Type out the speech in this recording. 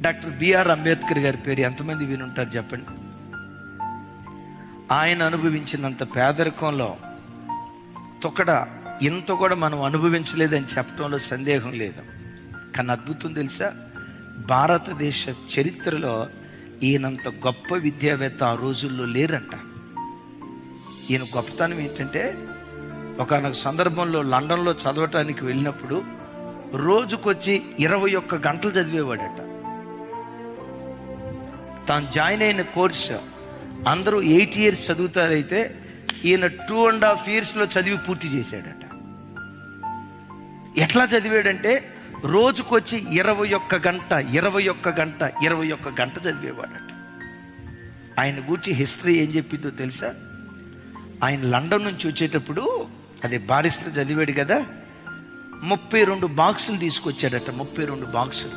Doctor BR Ambedkar గారి పేరు ఎంతమంది వినుంటారు చెప్పండి? ఆయన అనుభవించినంత పేదరికంలో తొక్కడ ఇంత కూడా మనం అనుభవించలేదని చెప్పడంలో సందేహం లేదు. కానీ అద్భుతం తెలుసా? భారతదేశ చరిత్రలో ఈయనంత గొప్ప విద్యావేత్త ఆ రోజుల్లో లేరంట. ఈయన గొప్పతనం ఏంటంటే ఒకనొక సందర్భంలో లండన్లో చదవటానికి వెళ్ళినప్పుడు రోజుకొచ్చి ఇరవై ఒక్క గంటలు చదివేవాడట. తాను జాయిన్ అయిన కోర్సు అందరూ ఎయిట్ ఇయర్స్ చదువుతారైతే ఈయన టూ అండ్ హాఫ్ ఇయర్స్లో చదివి పూర్తి చేశాడట. ఎట్లా చదివాడంటే రోజుకొచ్చి ఇరవై ఒక్క గంట ఇరవై ఒక్క గంట ఇరవై ఒక్క గంట చదివేవాడట. ఆయన గూర్చి హిస్టరీ ఏం చెప్పిందో తెలుసా? ఆయన లండన్ నుంచి వచ్చేటప్పుడు అదే బారిస్టర్ చదివాడు కదా ముప్పై రెండు బాక్సులు తీసుకొచ్చాడట ముప్పై రెండు బాక్సులు